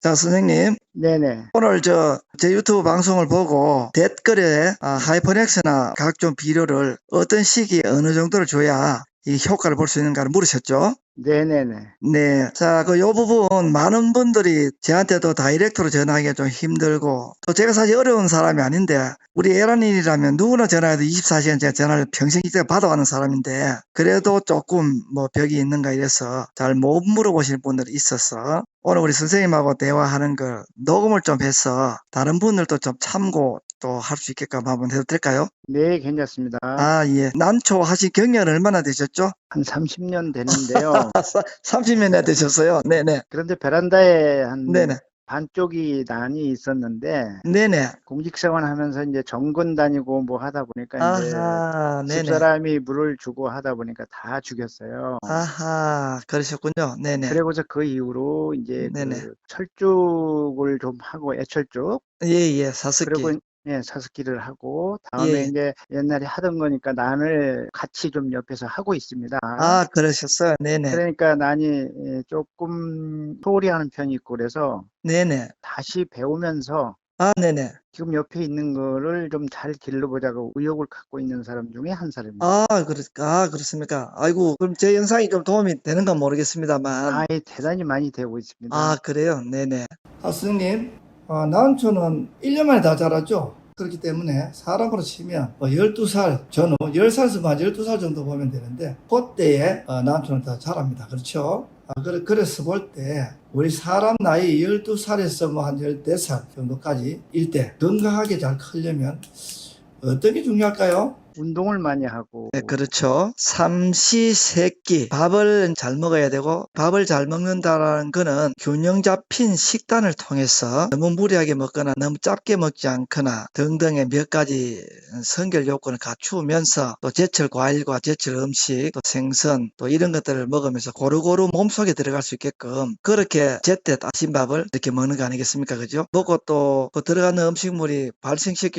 자, 선생님. 네네. 오늘 저, 제 유튜브 방송을 보고 댓글에 아, 하이퍼넥스나 각종 비료를 어떤 시기에 어느 정도를 줘야 이 효과를 볼 수 있는가를 물으셨죠? 네네네. 네. 자, 그 요 부분 많은 분들이 저한테도 다이렉트로 전화하기가 좀 힘들고 또 제가 사실 어려운 사람이 아닌데 우리 에란인이라면 누구나 전화해도 24시간 제가 전화를 평생 이제 받아가는 사람인데 그래도 조금 뭐 벽이 있는가 이래서 잘 못 물어보시는 분들이 있어서 오늘 우리 선생님하고 대화하는 걸 녹음을 좀 해서 다른 분들도 좀 참고 또 할 수 있게끔 한번 해도 될까요? 네, 괜찮습니다. 아, 예. 난초 하신 경력은 얼마나 되셨죠? 한 30년 되는데요. 30년이나 되셨어요. 네네. 그런데 베란다에 한 네네. 반쪽이 난이 있었는데 네네. 공직생활 하면서 이제 정근 다니고 뭐 하다 보니까 이제 아하, 네네. 집사람이 물을 주고 하다 보니까 다 죽였어요. 아하, 그러셨군요. 네네. 그리고서 그 이후로 이제. 그 철쭉을 좀 하고 애철쭉 예, 예, 사습기. 그리고 예, 사스키를 하고 다음에 예. 이제 옛날에 하던 거니까 난을 같이 좀 옆에서 하고 있습니다. 아, 그러셨어요. 네네. 그러니까 난이 예, 조금 소홀히 하는 편이 있고 그래서 네네. 다시 배우면서 아, 네네. 지금 옆에 있는 거를 좀 잘 길러 보자고 의욕을 갖고 있는 사람 중에 한 사람입니다. 아, 그렇, 아, 그렇습니까. 아이고, 그럼 제 영상이 좀 도움이 되는가 모르겠습니다만. 아 예 대단히 많이 되고 있습니다. 아, 그래요? 네네. 아, 스님, 아, 난초는 1년 만에 다 자랐죠? 그렇기 때문에 사람으로 치면 뭐 12살, 저는 10살에서 만 12살 정도 보면 되는데, 그때에 어, 난초는 다 자랍니다. 그렇죠? 아, 그래, 그래서 볼 때, 우리 사람 나이 12살에서 뭐 한 14살 정도까지 일대 건강하게 잘 크려면 어떤 게 중요할까요? 운동을 많이 하고 네, 그렇죠. 삼시세끼 밥을 잘 먹어야 되고 밥을 잘 먹는다라는 거는 균형 잡힌 식단을 통해서 너무 무리하게 먹거나 너무 짧게 먹지 않거나 등등의 몇 가지 선결 요건을 갖추면서 또 제철 과일과 제철 음식 또 생선 또 이런 것들을 먹으면서 고루고루 몸속에 들어갈 수 있게끔 그렇게 제때 따신 밥을 이렇게 먹는 거 아니겠습니까? 그죠? 먹고 또 그 들어가는 음식물이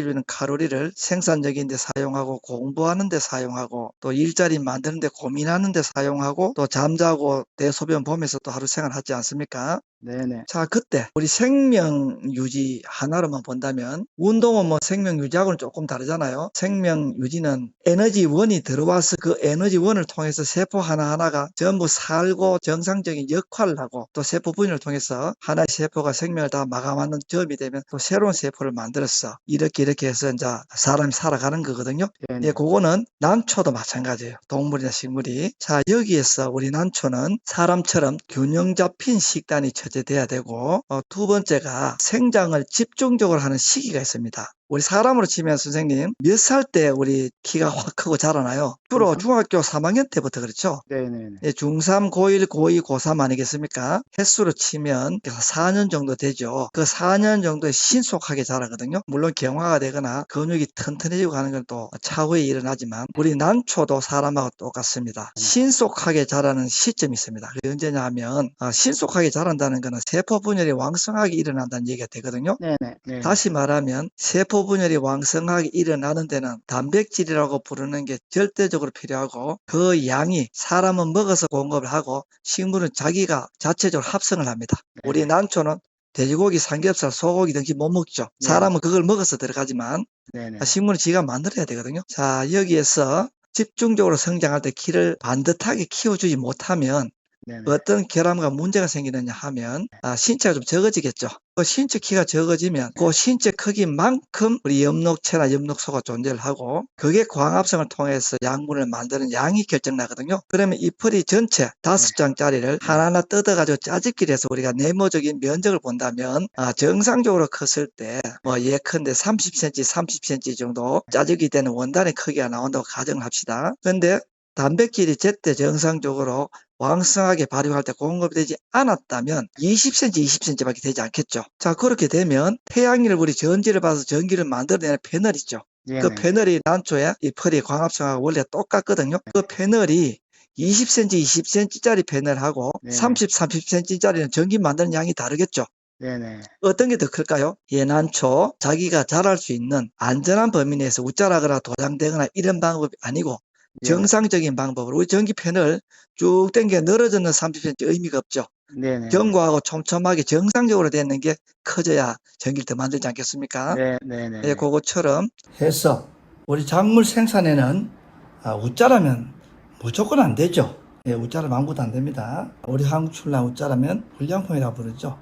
있는 칼로리를 생산적인 데 사용하고 공부하는 데 사용하고 또 일자리 만드는 데 고민하는 데 사용하고 또 잠자고 대소변 보면서 또 하루 생활하지 않습니까? 네네 자, 그때 우리 생명 유지 하나로만 본다면 운동은 뭐 생명 유지하고는 조금 다르잖아요. 생명 유지는 에너지원이 들어와서 그 에너지원을 통해서 세포 하나하나가 전부 살고 정상적인 역할을 하고 또 세포 분열을 통해서 하나의 세포가 생명을 다 마감하는 점이 되면 또 새로운 세포를 만들었어. 이렇게 이렇게 해서 이제 사람이 살아가는 거거든요. 네네 예, 그거는 난초도 마찬가지예요. 동물이나 식물이. 자, 여기에서 우리 난초는 사람처럼 균형 잡힌 식단이 처제돼야 되고, 어, 두 번째가 생장을 집중적으로 하는 시기가 있습니다. 우리 사람으로 치면 선생님, 몇 살 때 우리 키가 확 크고 자라나요? 주로 중3? 중학교 3학년 때부터 그렇죠? 네네네 예, 중3, 고1, 고2, 고3 아니겠습니까? 횟수로 치면 4년 정도 되죠. 그 4년 정도에 신속하게 자라거든요. 물론 경화가 되거나 근육이 튼튼해지고 하는 건 또 차후에 일어나지만 우리 난초도 사람하고 똑같습니다. 신속하게 자라는 시점이 있습니다. 그게 언제냐 하면 아, 신속하게 자란다는 것은 세포 분열이 왕성하게 일어난다는 얘기가 되거든요. 네네 네. 다시 말하면 세포 분열이 왕성하게 일어나는 데는 단백질이라고 부르는 게 절대적으로 필요하고 그 양이 사람은 먹어서 공급을 하고 식물은 자기가 자체적으로 합성을 합니다. 우리 난초는 돼지고기, 삼겹살, 소고기 등심 못 먹죠. 네. 사람은 그걸 먹어서 들어가지만 아, 식물은 지가 만들어야 되거든요. 자, 여기에서 집중적으로 성장할 때 키를 반듯하게 키워주지 못하면 네네 어떤 결함과 문제가 생기느냐 하면 아, 신체가 좀 적어지겠죠. 그 신체 키가 적어지면 그 신체 크기만큼 우리 엽록체나 엽록소가 존재를 하고 그게 광합성을 통해서 양분을 만드는 양이 결정나거든요. 그러면 이 풀이 전체 다섯 장짜리를 하나하나 뜯어가지고 짜집기를 해서 우리가 네모적인 면적을 본다면 아, 정상적으로 컸을 때 뭐 예컨대 30cm, 30cm 정도 짜집기 되는 원단의 크기가 나온다고 가정을 합시다. 근데 단백질이 제때 정상적으로 왕성하게 발효할 때 공급이 되지 않았다면 20cm, 20cm밖에 되지 않겠죠. 자, 그렇게 되면 태양을 우리 전지를 봐서 전기를 만들어내는 패널 있죠. 그 네네 패널이 난초에 이 펄이 광합성하고 원래 똑같거든요. 그 패널이 20cm, 20cm짜리 패널하고 네. 30, 30cm짜리는 전기 만드는 양이 다르겠죠. 네네 어떤 게 더 클까요? 예난초 자기가 자랄 수 있는 안전한 범위 내에서 웃자라거나 도장되거나 이런 방법이 아니고 예. 정상적인 방법으로 우리 전기팬을 쭉 당겨 늘어졌는 30cm 의미가 없죠. 네네. 견고하고 촘촘하게 정상적으로 되는 게 커져야 전기를 더 만들지 않겠습니까? 네, 네네. 예, 그것처럼 해서 우리 작물 생산에는 아, 우짜라면 무조건 안 되죠. 예, 우짜라면 아무것도 안 됩니다. 우리 한국 출랑 우짜라면 불량품이라고 부르죠.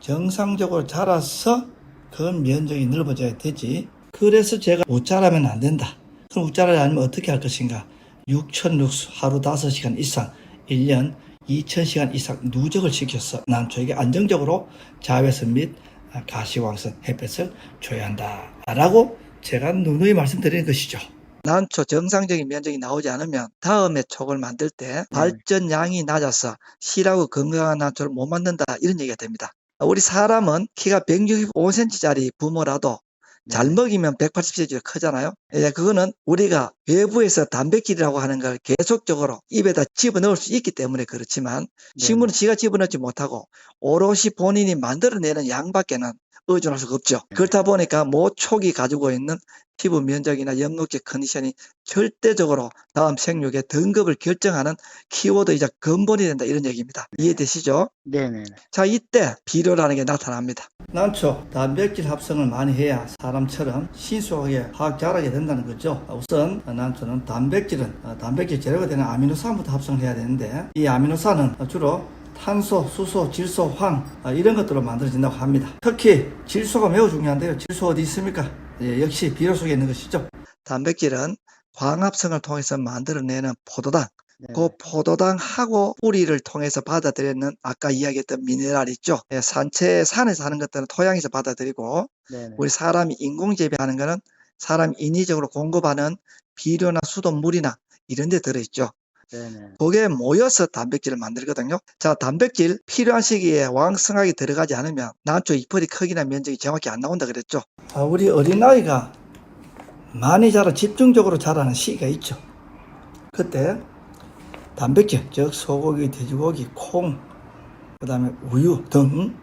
정상적으로 자라서 그 면적이 넓어져야 되지. 그래서 제가 우짜라면 안 된다. 그럼 우짜라면 아니면 어떻게 할 것인가? 6천 룩수 하루 5시간 이상 1년 2,000시간 이상 누적을 시켜서 난 저에게 안정적으로 자외선 및 아, 가시광선 햇볕을 줘야 한다. 라고 제가 누누이 말씀드리는 것이죠. 난초 정상적인 면적이 나오지 않으면 다음에 촉을 만들 때 발전량이 낮아서 실하고 건강한 난초를 못 만든다. 이런 얘기가 됩니다. 우리 사람은 키가 165cm짜리 부모라도 잘 먹이면 180cm 크잖아요. 예, 그거는 우리가 외부에서 단백질이라고 하는 걸 계속적으로 입에다 집어넣을 수 있기 때문에 그렇지만 식물은 지가 집어넣지 못하고 오롯이 본인이 만들어내는 양밖에는 의존할 수가 없죠. 그렇다 보니까 모촉이 가지고 있는 피부 면적이나 엽록체 컨디션이 절대적으로 다음 생육의 등급을 결정하는 키워드이자 근본이 된다 이런 얘기입니다. 이해되시죠? 네네. 자, 이때 비료라는 게 나타납니다. 난초, 단백질 합성을 많이 해야 사람처럼 신속하게 확 자라게 된다는 거죠. 우선 난초는 단백질은 어, 단백질 재료가 되는 아미노산부터 합성을 해야 되는데 이 아미노산은 주로 탄소, 수소, 질소, 황 어, 이런 것들로 만들어진다고 합니다. 특히 질소가 매우 중요한데요. 질소 어디 있습니까? 예, 역시 비료 속에 있는 것이죠. 단백질은 광합성을 통해서 만들어내는 포도당, 네. 그 포도당하고 뿌리를 통해서 받아들이는 아까 이야기했던 미네랄 있죠. 예, 산채 산에서 하는 것들은 토양에서 받아들이고 네네. 우리 사람이 인공 재배하는 거는 사람이 인위적으로 공급하는 비료나 수돗물이나 이런 데 들어있죠. 네네. 그게 모여서 단백질을 만들거든요. 자, 단백질 필요한 시기에 왕성하게 들어가지 않으면 난초 잎의 크기나 면적이 정확히 안 나온다 그랬죠. 아, 우리 어린아이가 많이 자라 집중적으로 자라는 시기가 있죠. 그때 단백질, 즉 소고기, 돼지고기, 콩, 그 다음에 우유 등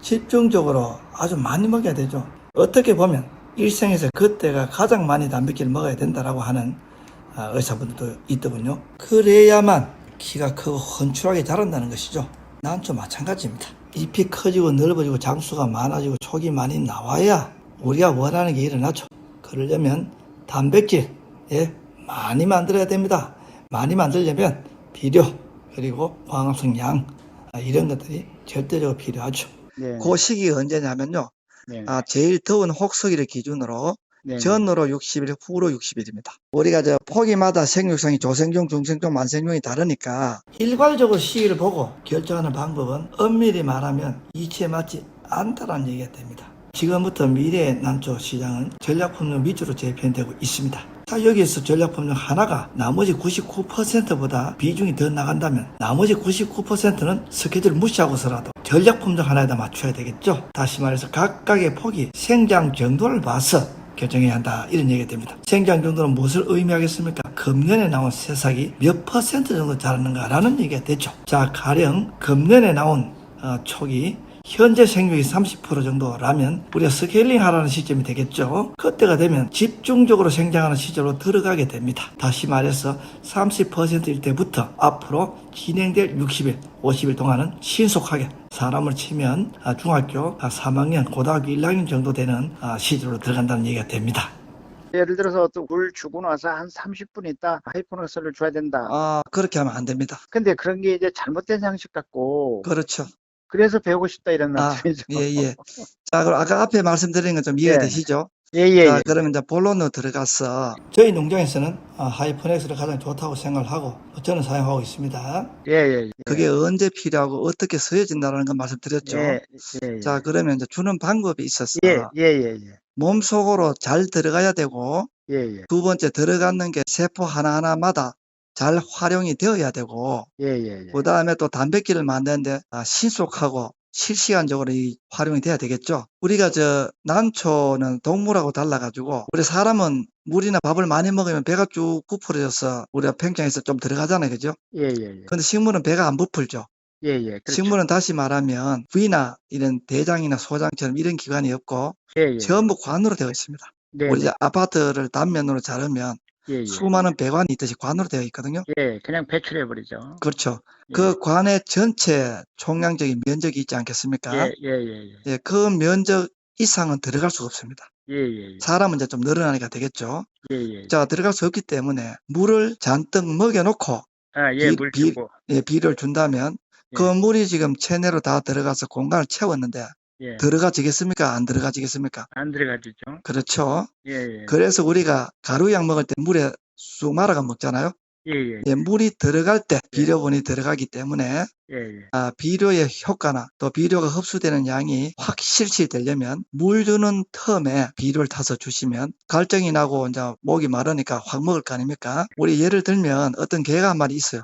집중적으로 아주 많이 먹어야 되죠. 어떻게 보면 일생에서 그때가 가장 많이 단백질을 먹어야 된다라고 하는 아, 의사분들도 있더군요. 그래야만 키가 크고 헌출하게 자란다는 것이죠. 난초 마찬가지입니다. 잎이 커지고 넓어지고 장수가 많아지고 촉이 많이 나와야 우리가 원하는 게 일어나죠. 그러려면 단백질 예, 많이 만들어야 됩니다. 많이 만들려면 비료 그리고 광합성 양 아, 이런 것들이 절대적으로 필요하죠. 네. 그 시기가 언제냐면요. 네. 아, 제일 더운 혹서기를 기준으로 네. 전으로 60일, 후로 60일입니다. 우리가 저 포기마다 생육성이 조생종, 중생종, 만생종이 다르니까 일괄적으로 시기를 보고 결정하는 방법은 엄밀히 말하면 이치에 맞지 않다라는 얘기가 됩니다. 지금부터 미래의 난초 시장은 전략품종 위주로 재편되고 있습니다. 자, 여기에서 전략품종 하나가 나머지 99%보다 비중이 더 나간다면 나머지 99%는 스케줄 무시하고서라도 전략품종 하나에다 맞춰야 되겠죠. 다시 말해서 각각의 폭이 생장 정도를 봐서 결정해야 한다 이런 얘기가 됩니다. 생장 정도는 무엇을 의미하겠습니까? 금년에 나온 새싹이 몇 퍼센트 정도 자랐는가라는 얘기가 되죠. 자 가령 금년에 나온 어, 촉이 현재 생육이 30% 정도라면 우리가 스케일링 하라는 시점이 되겠죠. 그때가 되면 집중적으로 생장하는 시절로 들어가게 됩니다. 다시 말해서 30%일 때부터 앞으로 진행될 60일, 50일 동안은 신속하게 사람을 치면 아, 중학교 아, 3학년, 고등학교 1학년 정도 되는 아, 시절로 들어간다는 얘기가 됩니다. 예를 들어서 또물 주고 나서 한 30분 있다 하이포너스를 줘야 된다. 아 그렇게 하면 안 됩니다. 근데 그런 게 이제 잘못된 상식 같고 그렇죠. 그래서 배우고 싶다 이런 아, 말씀이죠. 예, 예. 자, 그럼 아까 앞에 말씀드린 건 좀 이해가 예. 되시죠? 예, 예, 자, 예. 그러면 이제 본론으로 들어가서 저희 농장에서는 아, 하이퍼넥스를 가장 좋다고 생각을 하고 저는 사용하고 있습니다. 예, 예. 예. 그게 언제 필요하고 어떻게 쓰여진다는 건 말씀드렸죠. 예, 예, 예. 자, 그러면 이제 주는 방법이 있어서 예, 예, 예, 예. 몸 속으로 잘 들어가야 되고 예, 예. 두 번째 들어가는 게 세포 하나하나마다 잘 활용이 되어야 되고 예, 예, 예. 그 다음에 또 단백질을 만드는데 아, 신속하고 실시간적으로 이 활용이 돼야 되겠죠. 우리가 저 난초는 동물하고 달라가지고 우리 사람은 물이나 밥을 많이 먹으면 배가 쭉 부풀어져서 우리가 평창에서 좀 들어가잖아요, 그죠? 예, 예, 예. 근데 식물은 배가 안 부풀죠. 예, 예. 그렇죠. 식물은 다시 말하면 위나 이런 대장이나 소장처럼 이런 기관이 없고 예, 예. 전부 관으로 되어 있습니다. 네, 우리 이제 아파트를 단면으로 자르면 예, 예. 수많은 배관이 있듯이 관으로 되어 있거든요. 예, 그냥 배출해 버리죠. 그렇죠. 예. 그 관의 전체 총량적인 면적이 있지 않겠습니까? 예, 예, 예, 예. 예, 그 면적 이상은 들어갈 수가 없습니다. 예, 예, 예. 사람은 이제 좀 늘어나니까 되겠죠. 예, 예. 자, 들어갈 수 없기 때문에 물을 잔뜩 먹여놓고 아, 예, 비- 물 비- 주고. 예, 비료를 준다면 예. 그 물이 지금 체내로 다 들어가서 공간을 채웠는데 예. 들어가지겠습니까? 안 들어가지겠습니까? 안 들어가지죠. 그렇죠. 예, 예. 그래서 우리가 가루약 먹을 때 물에 쑥 말아가 먹잖아요. 예, 예. 예, 물이 들어갈 때 비료분이 들어가기 때문에 예, 예. 아, 비료의 효과나 또 비료가 흡수되는 양이 확 실시 되려면 물 주는 텀에 비료를 타서 주시면 갈증이 나고 이제 목이 마르니까 확 먹을 거 아닙니까? 우리 예를 들면 어떤 개가 한 마리 있어요.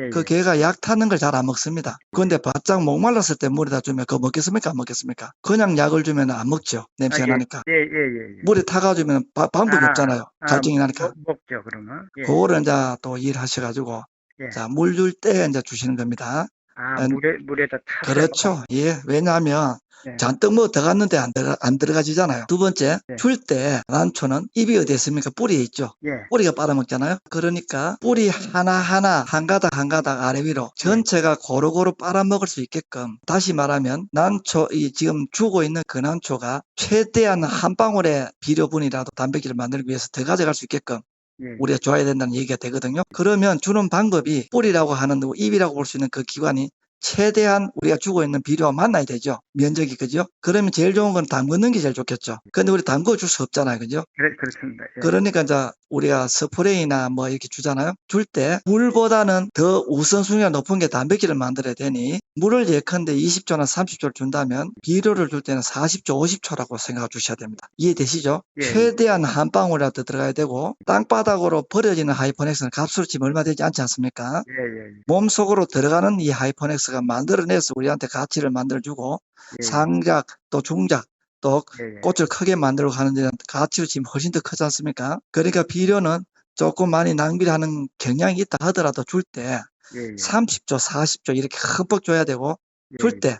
예, 그 예. 개가 약 타는 걸 잘 안 먹습니다. 그런데 바짝 목말랐을 때 물에다 주면 그거 먹겠습니까? 안 먹겠습니까? 그냥 약을 주면 안 먹죠. 냄새 아, 가 나니까. 예, 예, 예. 예. 물에 타가주면 바- 방법이 아, 없잖아요. 아, 갈증이 나니까. 먹, 먹죠, 그러면. 예. 그거를 이제 또 일하셔가지고 예. 자, 물 줄 때 이제 주시는 겁니다. 아, 음, 물에, 물에다 타. 그렇죠. 예. 왜냐하면 예. 잔뜩 뭐 들어갔는데 안, 들어가, 안 들어가지잖아요. 두 번째, 예. 줄때 난초는 입이 어디 있습니까? 뿌리에 있죠. 예. 뿌리가 빨아먹잖아요. 그러니까 뿌리 하나하나 한 가닥 한 가닥 아래 위로 전체가 고루고루 빨아먹을 수 있게끔 다시 말하면 난초 이 지금 주고 있는 그 난초가 최대한 한 방울의 비료분이라도 단백질을 만들기 위해서 더 가져갈 수 있게끔 예. 우리가 줘야 된다는 얘기가 되거든요. 그러면 주는 방법이 뿌리라고 하는 거, 입이라고 볼 수 있는 그 기관이 최대한 우리가 주고 있는 비료와 만나야 되죠. 면적이 그죠? 그러면 제일 좋은 건 담그는 게 제일 좋겠죠. 근데 우리 담궈 줄 수 없잖아요. 그죠? 그래, 그렇습니다. 예. 그러니까 이제 우리가 스프레이나 뭐 이렇게 주잖아요. 줄 때 물보다는 더 우선순위가 높은 게 단백질을 만들어야 되니 물을 예컨대 20초나 30초를 준다면 비료를 줄 때는 40초, 50초라고 생각해 주셔야 됩니다. 이해되시죠? 예. 최대한 한 방울이라도 들어가야 되고 땅바닥으로 버려지는 하이퍼넥스는 값으로 치면 얼마 되지 않지 않습니까? 예, 예, 몸속으로 들어가는 이 하이퍼넥스 가 만들어내서 우리한테 가치를 만들어주고 예. 상작 또 중작 또 예, 예. 꽃을 크게 만들고 하는 데는 가치로 지금 훨씬 더 크지 않습니까? 그러니까 비료는 조금 많이 낭비를 하는 경향이 있다 하더라도 줄때 예, 예. 30조, 40조 이렇게 흠뻑 줘야 되고 예, 줄때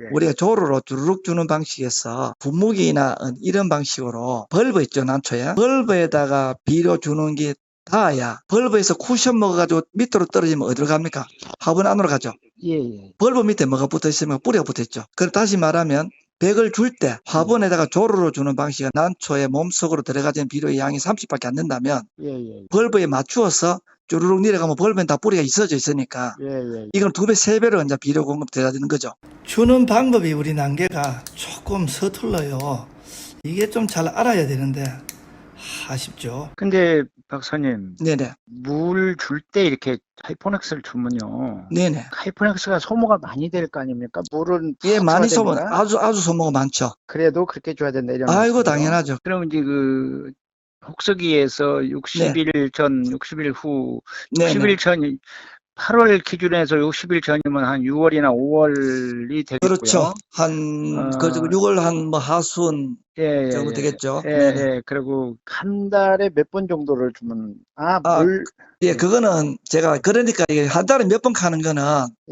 예. 우리가 조루로 주르륵 주는 방식에서 분무기나 이런 방식으로 벌브 있죠, 난초에. 벌브에다가 비료 주는 게 닿아야 벌브에서 쿠션 먹어가지고 밑으로 떨어지면 어디로 갑니까? 화분 안으로 가죠. 예, 예. 벌브 밑에 뭐가 붙어 있으면 뿌리가 붙어 있죠. 그럼 다시 말하면 백을 줄 때 화분에다가 조루로 주는 방식은 난초의 몸속으로 들어가진 비료의 양이 30밖에 안 된다면 예, 예. 벌브에 맞추어서 쭈루룩 내려가면 벌브엔 다 뿌리가 있어져 있으니까 예, 예. 이건 두 배, 세 배로 이제 비료 공급 돼야 되는 거죠. 주는 방법이 우리 난개가 조금 서툴러요. 이게 좀 잘 알아야 되는데 아쉽죠. 근데 박사님, 네네, 물 줄 때 이렇게 하이포넥스를 주면요. 네네. 하이포넥스가 소모가 많이 될 거 아닙니까? 물은 예, 푹 많이 소모? 아주 아주 소모가 많죠. 그래도 그렇게 줘야 된다 이런 아이고 말씀이죠? 당연하죠. 그럼 이제 그 혹서기에서 60일 전, 60일 후, 네네. 60일 전 8월 기준에서 60일 전이면 한 6월이나 5월이 되겠고요. 그렇죠. 한 어. 그리고 6월 한 뭐 하순 예, 예, 정도 예. 되겠죠. 예. 예. 그리고 한 달에 몇 번 정도를 주면 아, 아, 물 예, 그거는 제가 그러니까 이게 한 달에 몇 번 가는 거는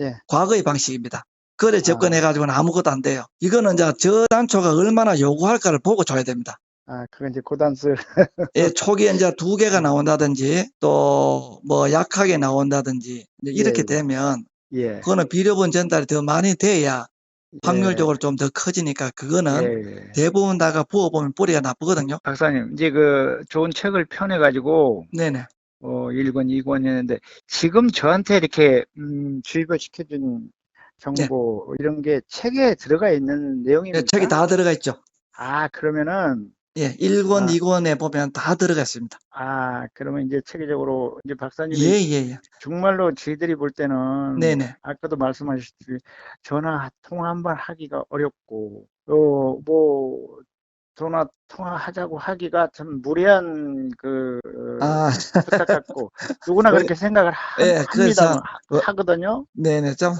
예. 과거의 방식입니다. 거래 접근해 가지고는 아무것도 안 돼요. 이거는 이제 저 단초가 얼마나 요구할까를 보고 줘야 됩니다. 아, 그건 이제 고단수 예, 초기에 이제 두 개가 나온다든지 또 뭐 약하게 나온다든지 이렇게 예, 예. 되면 예. 그거는 비료분 전달이 더 많이 돼야 예. 확률적으로 좀 더 커지니까 그거는 예, 예. 대부분 다가 부어보면 뿌리가 나쁘거든요. 박사님, 이제 그 좋은 책을 펴내가지고 네네. 어, 1권, 2권 했는데 지금 저한테 이렇게 음, 주입을 시켜준 정보 이런 게 책에 들어가 있는 내용입니까? 예, 책이 다 들어가 있죠. 아, 그러면은 예, 1권, 아. 2권에 보면 다 들어가 있습니다. 아, 그러면 이제 체계적으로 이제 박사님이 예, 예, 예. 정말로 저희들이 볼 때는 네네. 아까도 말씀하셨듯이 전화 통화 한 번 하기가 어렵고 또뭐 전화 통화하자고 하기가 참 무례한 그 아, 부탁 같고 누구나 왜- 그렇게 생각을 하, 예, 그래서 합니다 뭐- 하거든요. 네네. 좀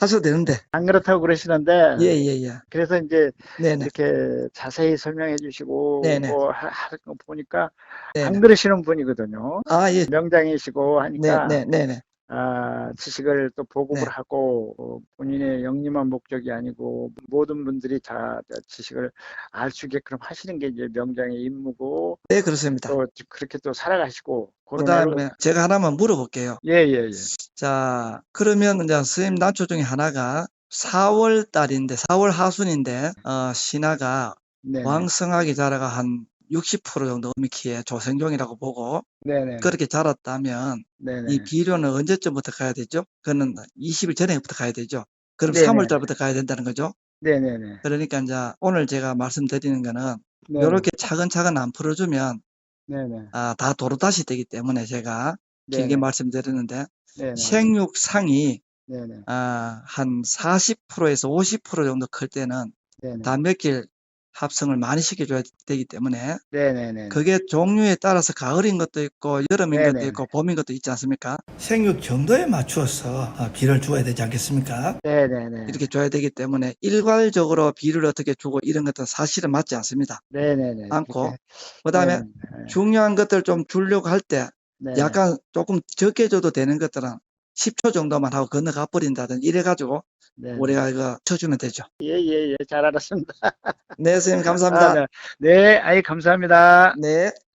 하셔도 되는데. 안 그렇다고 그러시는데 예, 예, 예. 그래서 이제 네네. 이렇게 자세히 설명해 주시고 네네. 뭐 하- 하는 거 보니까 네네. 안 그러시는 분이거든요. 아, 예. 명장이시고 하니까 네, 네, 네, 네. 아, 지식을 또 보급을 네. 하고 어, 본인의 영리만 목적이 아니고 모든 분들이 다 지식을 알 수 있게끔 하시는 게 이제 명장의 임무고 네, 그렇습니다. 또 그렇게 또 살아가시고 그 그런 다음에 제가 하나만 물어볼게요. 예, 예, 예. 자, 그러면 이제 선생님 난초 중에 하나가 4월 달인데, 4월 하순인데, 어, 신화가 네, 왕성하게 자라가 한 60% 정도 어미키에 조생종이라고 보고, 네, 네, 그렇게 자랐다면, 네, 이 네. 비료는 언제쯤부터 가야 되죠? 그거는 20일 전에부터 가야 되죠. 그럼 네네. 3월 달부터 가야 된다는 거죠. 네, 네, 네. 그러니까 이제 오늘 제가 말씀드리는 거는, 네, 요렇게 차근차근 안 풀어주면, 네, 네. 아, 다 도로 다시 되기 때문에 제가 네, 길게 네. 말씀드렸는데. 생육상이 네, 네. 아, 한 40%에서 50% 정도 클 때는. 단백질 합성을 많이 시켜줘야 되기 때문에 네, 네, 네. 그게 종류에 따라서 가을인 것도 있고 여름인 것도 네네. 있고 봄인 것도 있지 않습니까? 생육 정도에 맞추어서 아, 비를 줘야 되지 않겠습니까? 네, 네, 네. 이렇게 줘야 되기 때문에 일괄적으로 비를 어떻게 주고 이런 것들은 사실은 맞지 않습니다. 네, 네, 네. 않고 그렇게, 그 다음에 네, 네. 중요한 것들 좀 주려고 할때 네, 약간 조금 적게 줘도 되는 것들은 10초 정도만 하고 건너가 버린다든지 이래가지고 네, 네. 우리가 이거 쳐주면 되죠. 예, 예, 예. 잘 알았습니다. 네, 선생님 감사합니다. 아, 네. 네, 아이, 감사합니다. 네.